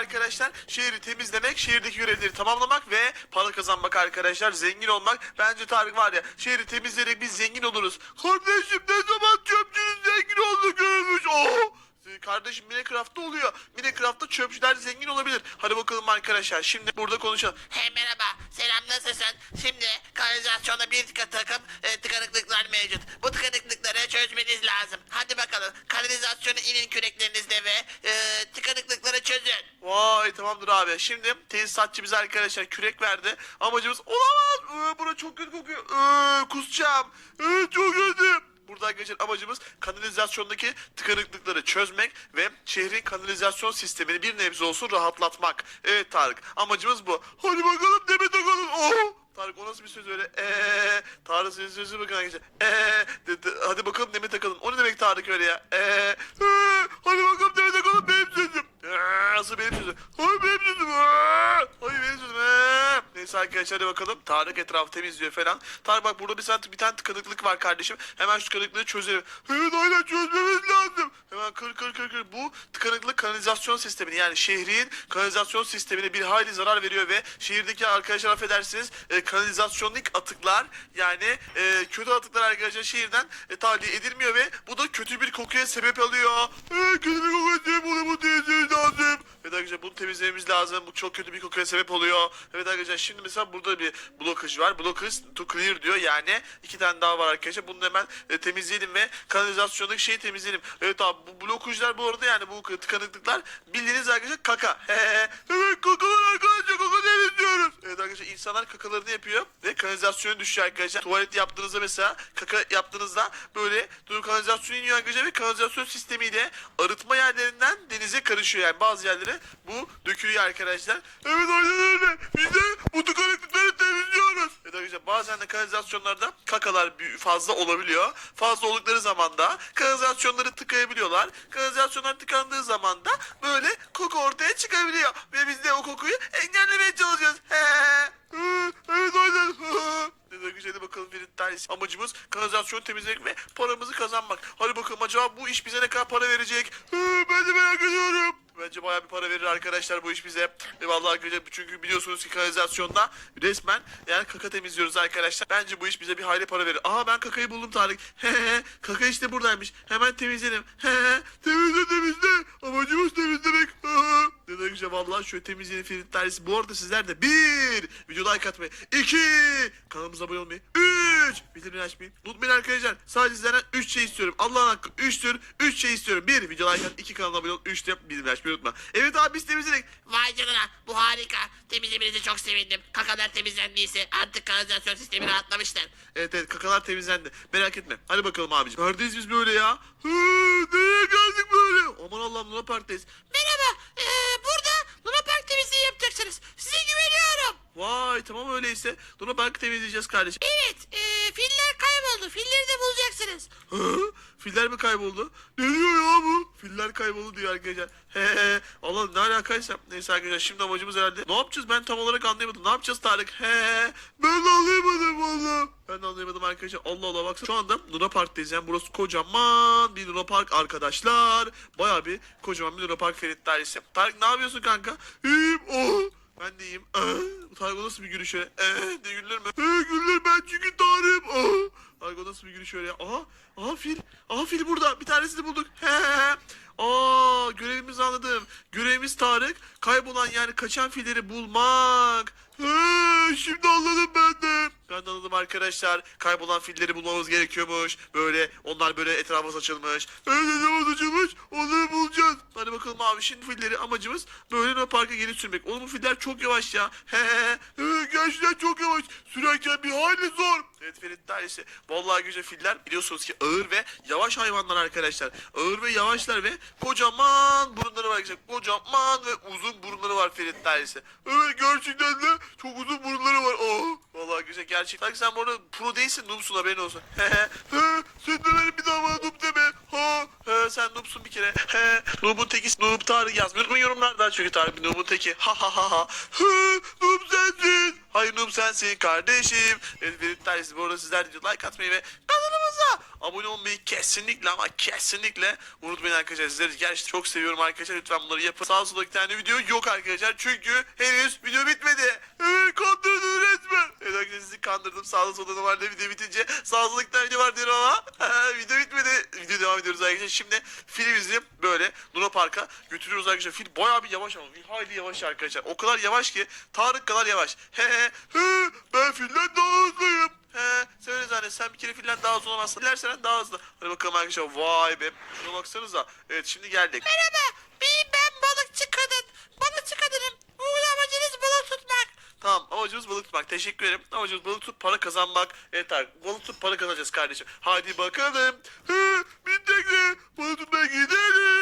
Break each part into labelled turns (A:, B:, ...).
A: arkadaşlar şehri temizlemek, şehirdeki görevleri tamamlamak ve para kazanmak arkadaşlar. Zengin olmak. Bence Tarık var ya şehri temizleyerek biz zengin oluruz. Kardeşim ne zaman çöpçünün zengin olduğunu görmüş. Oh! Kardeşim Minecraft'ta oluyor. Minecraft'ta çöpçüler zengin olabilir. Hadi bakalım arkadaşlar. Şimdi burada konuşalım.
B: Hey merhaba, selam nasılsın? Şimdi kanalizasyona bir tıka takım e, tıkanıklıklar mevcut. Bu tıkanıklıkları çözmeniz lazım. Hadi bakalım kanalizasyona inin küreklerinizle ve e, çözün.
A: Vay tamamdır abi. Şimdi tesisatçı bize arkadaşlar kürek verdi. Amacımız olamaz. Ee, bura çok kötü kokuyor. Ee, kusacağım. Ee, çok kötü. Burada arkadaşlar amacımız kanalizasyondaki tıkanıklıkları çözmek ve şehrin kanalizasyon sistemini bir nebze olsun rahatlatmak. Evet Tarık amacımız bu. Hadi bakalım deme takalım. Oh! Tarık o nasıl bir söz öyle? Eee Tarık senin sözü bakın arkadaşlar. Eee hadi bakalım deme takalım. O ne demek Tarık öyle ya? Eee eee, hadi bakalım deme takalım benim sözüm. Eee, nasıl benim sözüm? Hayır benim sözüm. Hayır benim sözüm. Neyse arkadaşlar hadi bakalım. Tarık etrafı temizliyor falan. Tarık bak burada bir tane, bir tane tıkanıklık var kardeşim. Hemen şu tıkanıklığı çözelim. Evet aynen çözmemiz lazım. Hemen kır kır kır kır. Bu tıkanıklık kanalizasyon sistemini yani şehrin kanalizasyon sistemine bir hayli zarar veriyor ve şehirdeki arkadaşlar affedersiniz e, kanalizasyonluk atıklar yani e, kötü atıklar arkadaşlar şehirden e, tahliye edilmiyor ve bu da kötü bir kokuya sebep alıyor. E, kötü bir kokuya sebep oluyor bu temizlememiz lazım. Evet arkadaşlar bunu temizlememiz lazım. Bu çok kötü bir kokuya sebep oluyor. Evet arkadaşlar şimdi mesela burada bir blokaj var. Blokaj to clear diyor yani iki tane daha var arkadaşlar. Bunu hemen e, temizleyelim ve kanalizasyondaki şeyi temizleyelim. Evet abi bu blokajlar bu arada yani bu tıkanıklıklar bildiğiniz arkadaşlar kaka. Kakalar arkadaşlar kaka. Arkadaşlar insanlar kakalarını yapıyor ve kanalizasyona düşüyor arkadaşlar. Tuvalet yaptığınızda mesela kaka yaptığınızda böyle dur kanalizasyon iniyor arkadaşlar ve kanalizasyon sistemiyle arıtma yerlerinden denize karışıyor yani bazı yerlere bu dökülüyor arkadaşlar. Evet aynen öyle. Biz de bu tıkanıklıkları temizliyoruz. Evet arkadaşlar bazen de kanalizasyonlarda kakalar fazla olabiliyor. Fazla oldukları zaman da kanalizasyonları tıkayabiliyorlar. Kanalizasyonlar tıkandığı zaman da böyle koku ortaya çıkabiliyor. Ve biz de o kokuyu engellemeye çalışıyoruz. He. Evet. Ne de güzel bakalım Ferit Tanesi. Amacımız kanalizasyonu temizlemek ve paramızı kazanmak. Hadi bakalım acaba bu iş bize ne kadar para verecek? Ben de merak ediyorum. Bence bayağı bir para verir arkadaşlar bu iş bize. E vallahi arkadaşlar çünkü biliyorsunuz ki kanalizasyonda resmen yani kaka temizliyoruz arkadaşlar. Bence bu iş bize bir hayli para verir. Aha ben kakayı buldum Tarık. He he kaka işte buradaymış. Hemen temizledim. He he temizle temizle. Amacımız temizlemek. Ne de güzel vallahi şöyle temizleyin Ferit. Bu arada sizler de bir video like atmayı. iki kanalımıza abone olmayı. Üç bildirimleri açmayı. Unutmayın arkadaşlar. Sadece sizlerden üç şey istiyorum. Allah'ın hakkı üçtür. Üç şey istiyorum. Bir video like at. iki kanala abone ol. Üç de bildirimleri açmayı unutma. Evet abi biz temizledik.
B: Vay canına, bu harika. Temizlemenizi çok sevindim. Kakalar temizlendiyse artık kanalizasyon sistemi rahatlamıştır.
A: Evet evet kakalar temizlendi. Merak etme. Hadi bakalım abicim. Neredeyiz biz böyle ya? Hı, nereye geldik böyle? Aman Allah'ım Luna Park'tayız.
B: Merhaba, ee, burada Luna Park temizliği yapacaksınız. Size.
A: Vay tamam öyleyse. Luna Park'ı temizleyeceğiz kardeşim.
B: Evet, ee, filler kayboldu. Filleri de bulacaksınız.
A: Hı? Filler mi kayboldu? Ne diyor ya bu? Filler kayboldu diyor arkadaşlar. He he. Allah ne alakaysa. Neyse arkadaşlar şimdi amacımız herhalde. Ne yapacağız ben tam olarak anlayamadım. Ne yapacağız Tarık? He. Ben de anlayamadım valla. Ben de anlayamadım arkadaşlar. Allah Allah baksana. Şu anda Luna Park'tayız yani. Burası kocaman bir Luna Park arkadaşlar. Baya bir kocaman bir Luna Park Ferit dairesi. Tarık ne yapıyorsun kanka? İyiyim. Oh. Ben de iyiyim. Ee, Tarık o nasıl bir gülüş öyle? Ee, de gülür mü? Ee, gülür ben çünkü Tarık'ım. Oh. Tarık o nasıl bir gülüş öyle? Aha. Aha fil. Aha fil burada. Bir tanesini bulduk. He. Aa görevimizi anladım. Görevimiz Tarık. Kaybolan yani kaçan filleri bulmak. He, şimdi anladım ben de. Ben de arkadaşlar. Kaybolan filleri bulmamız gerekiyormuş. Böyle onlar böyle etrafa saçılmış. Evet etrafa saçılmış. Onları bulacağız. Hadi bakalım abi şimdi filleri amacımız böyle Luna Park'a geri sürmek. Oğlum bu filler çok yavaş ya. He he. he. Gerçekten çok yavaş. Sürerken bir hayli zor. Evet Ferit Dairesi. Vallahi güzel filler biliyorsunuz ki ağır ve yavaş hayvanlar arkadaşlar. Ağır ve yavaşlar ve kocaman burunları var arkadaşlar. Kocaman ve uzun burunları var Ferit Dairesi. Evet gerçekten de çok uzun burunları var. Oh. Vallahi güzel gerçekten. Sen bu arada pro değilsin noobsun haberin olsun. Sen de benim bir daha bana deme. Ha. He, sen noobsun bir kere. He. Noob'un teki noob Tarık yazmıyor mu yorumlarda çünkü Tarık bir noob'un teki. Ha ha ha ha. He, noob sensin. Hayır noob sensin kardeşim. Evet Ferit Dairesi bu arada sizler de like atmayı ve abone olmayı kesinlikle ama kesinlikle unutmayın arkadaşlar. Sizleri gerçekten çok seviyorum arkadaşlar. Lütfen bunları yapın. Sağ solda iki tane video yok arkadaşlar. Çünkü henüz video bitmedi. Evet kandırdın resmen. Evet arkadaşlar sizi kandırdım. Sağda solda normalde video bitince sağ solda iki tane video var diyorum ama video bitmedi. Video devam ediyoruz arkadaşlar. Şimdi fili böyle Luna Park'a götürüyoruz arkadaşlar. Fil bayağı bir yavaş ama bir hayli yavaş arkadaşlar. O kadar yavaş ki Tarık kadar yavaş. He he ben filden daha hızlıyım. He söyle zannet sen bir kere filden daha hızlı olamazsın. Dilersen daha hızlı. Hadi bakalım arkadaşlar vay be. Şuna baksanıza. Evet şimdi geldik.
B: Merhaba, benim ben balıkçı kadın. Balıkçı kadınım. Bu amacınız balık tutmak.
A: Tamam amacımız balık tutmak. Teşekkür ederim. Amacımız balık tutup para kazanmak. Evet Tarık balık tutup para kazanacağız kardeşim. Hadi bakalım. He, bin tekne. Balık tutmaya gidelim.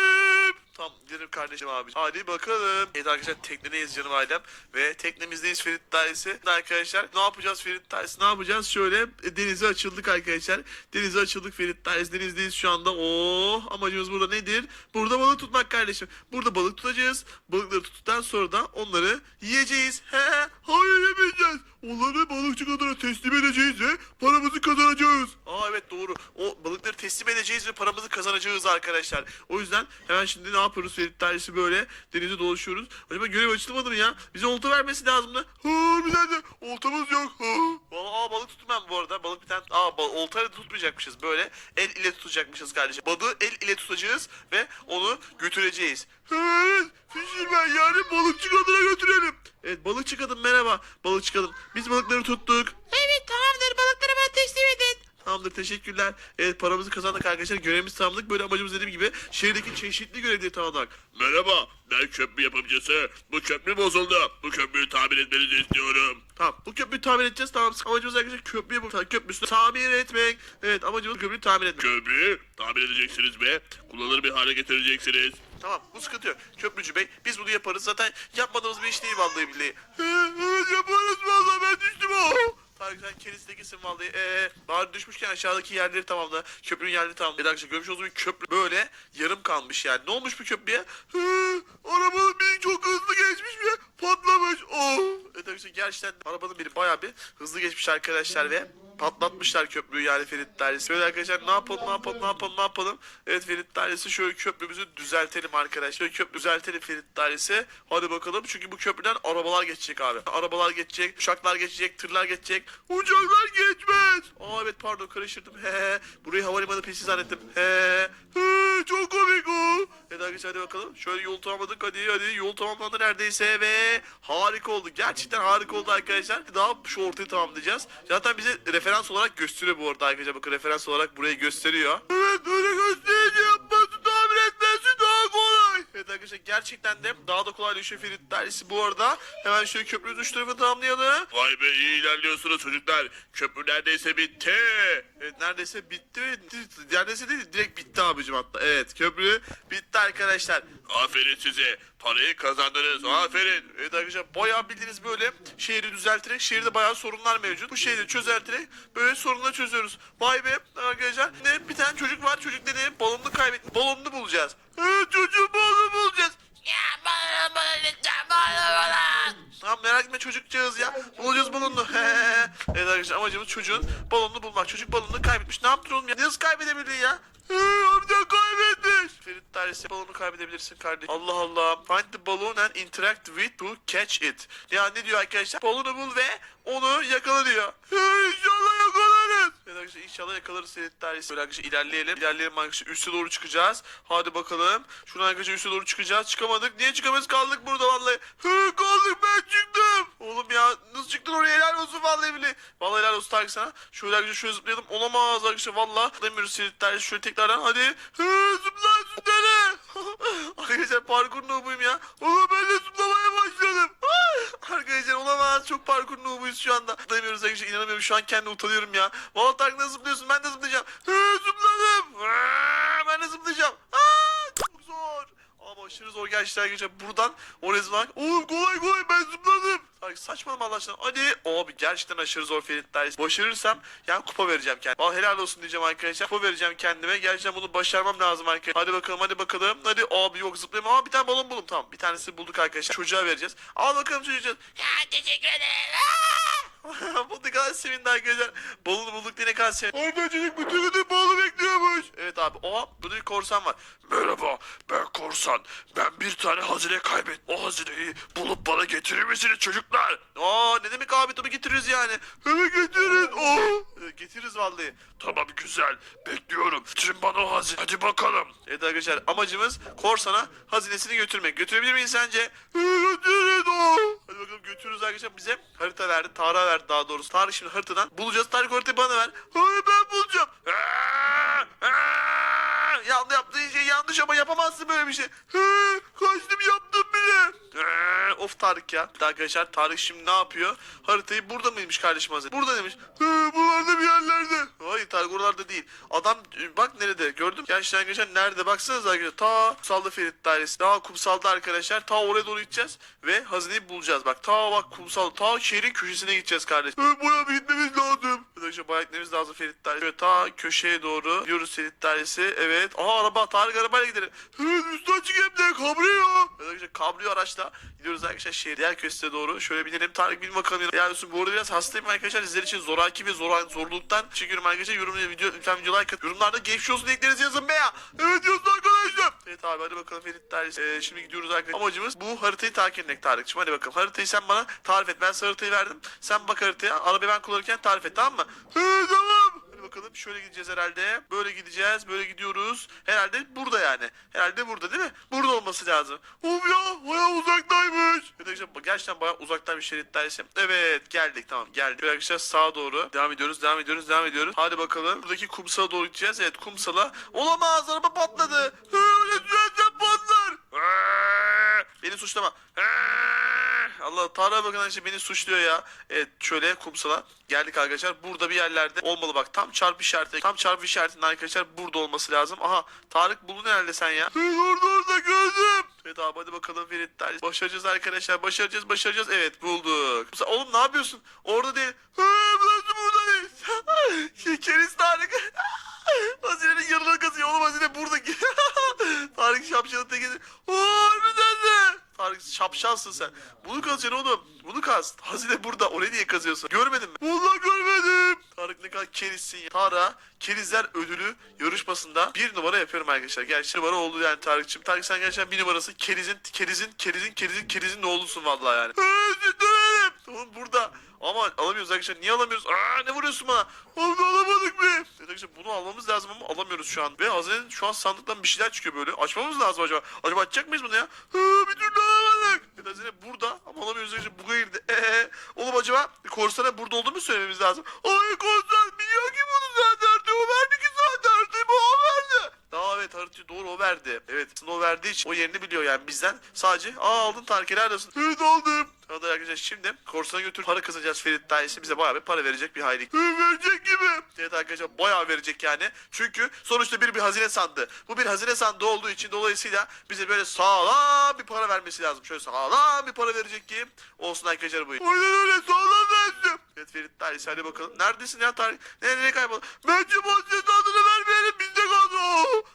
A: Tamam gidelim kardeşim abi. Hadi bakalım. Evet arkadaşlar teknedeyiz canım ailem. Ve teknemizdeyiz Ferit Dairesi. Arkadaşlar ne yapacağız Ferit Dairesi? Ne yapacağız? Şöyle e, denize açıldık arkadaşlar. Denize açıldık Ferit Dairesi. Denizdeyiz şu anda. Oo amacımız burada nedir? Burada balık tutmak kardeşim. Burada balık tutacağız. Balıkları tuttuktan sonra da onları yiyeceğiz. He, hayır yemeyeceğiz. Onları balıkçı kadına teslim edeceğiz ve paramızı kazanacağız. Aa evet doğru. O teslim edeceğiz ve paramızı kazanacağız arkadaşlar. O yüzden hemen şimdi ne yapıyoruz Ferit Dairesi böyle denize dolaşıyoruz. Acaba görev açılmadı mı ya? Bize olta vermesi lazımdı. Ha bir dakika. Oltamız yok. Ha. Aa, balık tutmam bu arada. Balık bir tane. Aa bal- oltayla tutmayacakmışız. Böyle el ile tutacakmışız kardeşim. Balığı el ile tutacağız ve onu götüreceğiz. Evet. Fişirmen yani balıkçı kadına götürelim. Evet balıkçı kadın merhaba. Balıkçı kadın. Biz balıkları tuttuk. Tamamdır teşekkürler. Evet paramızı kazandık arkadaşlar. Görevimizi tamamladık. Böyle amacımız dediğim gibi şehirdeki çeşitli görevleri tamamlamak.
C: Merhaba, ben köprü yapımcısı. Bu köprü bozuldu. Bu köprüyü tamir etmenizi istiyorum.
A: Tamam bu köprüyü tamir edeceğiz. Tamam amacımız arkadaşlar köprü yapıp köprüsünü tamir etmek. Evet amacımız köprüyü tamir etmek.
C: Köprüyü tamir edeceksiniz ve kullanılır bir hale getireceksiniz.
A: Tamam bu sıkıntı yok. Köprücü bey biz bunu yaparız. Zaten yapmadığımız bir iş değil vallahi billahi. Evet yaparız vallahi ben düştüm o. Tarık sen kendisi de kesin vallahi. Ee, bari düşmüşken aşağıdaki yerleri tamamla. Köprünün yerleri tamamla. Bir dakika görmüş olduğunuz bir köprü böyle yarım kalmış yani. Ne olmuş bu köprüye? Arabanın biri çok hızlı geçmiş ve patlamış. Oh. Evet arkadaşlar gerçekten arabanın biri bayağı bir hızlı geçmiş arkadaşlar ve patlatmışlar köprüyü yani Ferit Dairesi. Böyle arkadaşlar ne yapalım ne yapalım ne yapalım ne yapalım. Evet Ferit Dairesi şöyle köprümüzü düzeltelim arkadaşlar. Köprü düzeltelim Ferit Dairesi. Hadi bakalım çünkü bu köprüden arabalar geçecek abi. Arabalar geçecek, uçaklar geçecek, tırlar geçecek. Uçaklar geçmez. Aa evet pardon karıştırdım. He. Burayı havalimanı pesi zannettim. He he. Çok komik o. Evet arkadaşlar hadi bakalım. Şöyle yol tamamladık hadi hadi. Yol tamamlandı neredeyse ve harika oldu. Gerçekten harika oldu arkadaşlar. Daha şu ortayı tamamlayacağız. Zaten bize referans olarak gösteriyor bu arada arkadaşlar. Bakın referans olarak burayı gösteriyor. Evet öyle gösterici yapması tamir etmesi daha kolay. Evet arkadaşlar gerçekten de daha da kolaylaşıyor Ferit Dairesi bu arada. Hemen şöyle köprünün üç tarafı tamamlayalım.
C: Vay be iyi ilerliyorsunuz çocuklar. Köprü neredeyse bitti.
A: Evet neredeyse bitti. Neredeyse değil direkt bitti abicim hatta. Evet köprü bitti arkadaşlar.
C: Aferin size. Parayı kazandınız. Aferin.
A: Evet arkadaşlar bayağı bildiğiniz böyle şehri düzelterek şehirde bayağı sorunlar mevcut. Bu şehri çözerterek böyle sorunları çözüyoruz. Vay be arkadaşlar. Ne bir tane çocuk var çocuk dedi balonunu kaybetmiş. Balonunu bulacağız. Evet çocuğun balonunu bulacağız.
B: Ya bana lütfen bana bana.
A: Tamam merak etme çocukcağız ya. Bulacağız balonunu. evet arkadaşlar amacımız çocuğun balonunu bulmak. Çocuk balonunu kaybetmiş. Ne yaptın oğlum ya? Nasıl kaybedebilir ya? Amca kaybetmiş. Ferit Dairesi balonu kaybedebilirsin kardeşim. Allah Allah. Find the balloon and interact with to catch it. Ya ne diyor arkadaşlar? Balonu bul ve onu yakala diyor. İnşallah arkadaşlar inşallah yakalarız Ferit Dairesi. Böyle arkadaşlar ilerleyelim. İlerleyelim arkadaşlar. Üste doğru çıkacağız. Hadi bakalım. Şuradan arkadaşlar üste doğru çıkacağız. Çıkamadık. Niye çıkamayız? Kaldık burada vallahi. Hı, kaldık ben çıktım. Oğlum ya nasıl çıktın oraya helal olsun vallahi bile. Vallahi helal olsun Tarık sana. Şöyle arkadaşlar şöyle zıplayalım. Olamaz arkadaşlar valla. Demiyoruz Ferit Dairesi. Şöyle tekrardan hadi. Hı, zıpla zıpla. arkadaşlar parkur noobuyum ya. Oğlum ben Çok parkur noobuyuz şu anda. Demiyoruz arkadaşlar inanamıyorum. Şu an kendime utanıyorum ya. Valla Tarık nasıl zıplıyorsun? Ben de zıplayacağım. Hı, zıpladım. Aa, Ben de zıplayacağım. Aa, aşırı zor gerçekten arkadaşlar. Buradan oraya zıplamak. Oğlum kolay kolay ben zıpladım. Saçmalama Allah aşkına. Hadi. Abi gerçekten aşırı zor Ferit Ders. Başarırsam yani kupa vereceğim kendime. Vallahi helal olsun diyeceğim arkadaşlar. Kupa vereceğim kendime. Gerçekten bunu başarmam lazım arkadaşlar. Hadi bakalım hadi bakalım. Hadi abi yok zıplayayım. Aa bir tane balon buldum. Tamam bir tanesi bulduk arkadaşlar. Çocuğa vereceğiz. Al bakalım çocuğa.
B: Ya teşekkür ederim. Aa!
A: bu ne kadar sevindi arkadaşlar. Balonu bulduk diye ne kadar sevindi. Arda çocuk bütün gün balonu bekliyormuş. Evet abi. Oha burada bir korsan var.
C: Merhaba ben korsan. Ben bir tane hazine kaybettim. O hazineyi bulup bana getirir misiniz çocuklar?
A: Aa ne demek abi tabii getiririz yani. Hemen getirin. Evet, getiririz vallahi.
C: Tamam güzel. Bekliyorum. Getirin bana o hazine. Hadi bakalım.
A: Evet arkadaşlar amacımız korsana hazinesini götürmek. Götürebilir miyiz sence? Götürün o. Hadi bakalım götürürüz arkadaşlar. Bize harita verdi. Tarık'a verdi daha doğrusu. Tarık şimdi haritadan bulacağız. Tarık haritayı bana ver. Hayır ben bulacağım. Aa, aa. Yanlış yaptığın şey yanlış ama yapamazsın böyle bir şey. He, kaçtım yaptım bile. Ee, of Tarık ya. Arkadaşlar Tarık şimdi ne yapıyor? Haritayı burada mıymış kardeşim hazır? Burada demiş. He, buralarda bir yerlerde. Hayır Tarık oralarda değil. Adam e, bak nerede gördün mü? Gerçekten arkadaşlar nerede baksanıza arkadaşlar. Ta kumsalda Ferit dairesi. Daha kumsalda arkadaşlar. Ta oraya doğru gideceğiz. Ve hazineyi bulacağız. Bak ta bak kumsal. Ta şehrin köşesine gideceğiz kardeşim. He, buraya gitmemiz lazım. Arkadaşlar bayağı gitmemiz lazım Ferit dairesi. Şöyle ta köşeye doğru gidiyoruz Ferit dairesi. Evet. Aha araba. Tarık arabayla gidelim. Evet üstü açık de kabriyo. Evet arkadaşlar kabriyo araçla gidiyoruz arkadaşlar şehir diğer köşesine doğru. Şöyle binelim Tarık bin bakalım. Ya Yusuf bu arada biraz hastayım arkadaşlar. Sizler için zoraki ve zor, zorluktan çekiyorum arkadaşlar. Yorum video lütfen video like at. Yorumlarda geçmiş olsun eklerinizi yazın be ya. Evet yazın arkadaşlar. Evet abi hadi bakalım Ferit Dairesi. Ee, şimdi gidiyoruz arkadaşlar. Amacımız bu haritayı takip etmek Tarık'cığım. Hadi bakalım. Haritayı sen bana tarif et. Ben sana haritayı verdim. Sen bak haritaya. Arabayı ben kullanırken tarif et tamam mı? He tamam. Bakalım şöyle gideceğiz herhalde. Böyle gideceğiz. Böyle gidiyoruz. Herhalde burada yani. Herhalde burada değil mi? Burada olması lazım. Of ya bayağı uzaktaymış. Arkadaşlar gerçekten bayağı uzaktan bir şerit dairesi. Evet geldik tamam geldik. Böyle Arkadaşlar sağa doğru. Devam ediyoruz devam ediyoruz devam ediyoruz. Hadi bakalım. Buradaki kumsala doğru gideceğiz. Evet kumsala. Olamaz araba patladı. Patlar. Beni suçlama. Allah Tanrı'ya bakın arkadaşlar beni suçluyor ya. Evet şöyle kumsala geldik arkadaşlar. Burada bir yerlerde olmalı bak. Tam çarpı işareti. Tam çarpı işaretinin arkadaşlar burada olması lazım. Aha Tarık buldun herhalde sen ya. orada orada gördüm. Evet abi hadi bakalım Ferit Dali. Başaracağız arkadaşlar. Başaracağız başaracağız. Evet bulduk. Oğlum ne yapıyorsun? Orada değil. Burası buradayız. Şekeriz Tarık. Hazinenin yanına kazıyor. Oğlum hazine burada. Tarık şapşalın teki. Oo harbiden de. Tarık şapşalsın sen. Bunu kazacaksın oğlum. Bunu kaz. Hazine burada. Orayı niye kazıyorsun? Görmedin mi? Vallahi görmedim. Tarık ne kadar kerizsin ya. Tara kerizler ödülü yarışmasında bir numara yapıyorum arkadaşlar. Gerçi numara oldu yani Tarık'cığım. Tarık sen gerçekten bir numarası. Kerizin, kerizin, kerizin, kerizin, kerizin ne olursun vallahi yani. Tamam burada. Ama alamıyoruz arkadaşlar. Niye alamıyoruz? Aa ne vuruyorsun bana? Abi alamadık? Evet arkadaşlar bunu almamız lazım ama alamıyoruz şu an. Ve hazinenin şu an sandıktan bir şeyler çıkıyor böyle. Açmamız lazım acaba. Acaba açacak mıyız bunu ya? Ha, bir türlü alamadık. Evet hazine burada ama alamıyoruz arkadaşlar. Buga girdi. Eee oğlum acaba korsana burada olduğunu mu söylememiz lazım? Ay korsan biliyor ki bunu zaten. O verdi ki zaten. Değil mi? O verdi. Aa evet haritayı doğru o verdi. Evet o verdiği için o yerini biliyor yani bizden. Sadece aa aldın Tarık olsun. Evet aldım. Hadi arkadaşlar şimdi korsana götür para kazanacağız Ferit dairesi bize bayağı bir para verecek bir hayli. verecek gibi. Evet arkadaşlar bayağı verecek yani. Çünkü sonuçta bir bir hazine sandığı. Bu bir hazine sandığı olduğu için dolayısıyla bize böyle sağlam bir para vermesi lazım. Şöyle sağlam bir para verecek ki olsun arkadaşlar bu. Aynen öyle sağlam versin. Evet Ferit dairesi hadi bakalım. Neredesin ya Tarık? Nereye kayboldun? Bence bu sandığını vermeyelim!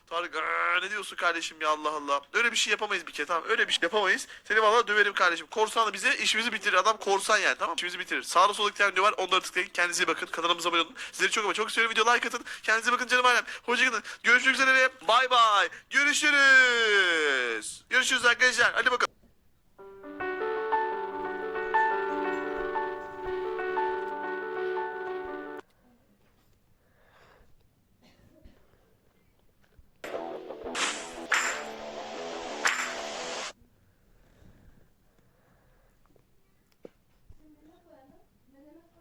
A: Tarık aa, ne diyorsun kardeşim ya Allah Allah. Öyle bir şey yapamayız bir kere tamam öyle bir şey yapamayız. Seni valla döverim kardeşim. Korsanla bize işimizi bitirir. Adam korsan yani tamam İşimizi bitirir. Sağda solda iki video var. Onları tıklayın. Kendinize iyi bakın. Kanalımıza abone olun. Sizleri çok ama çok seviyorum. Video like atın. Kendinize bakın canım ailem. Hoşçakalın. Görüşmek üzere ve bay bay. Görüşürüz. Görüşürüz arkadaşlar. Hadi bakalım.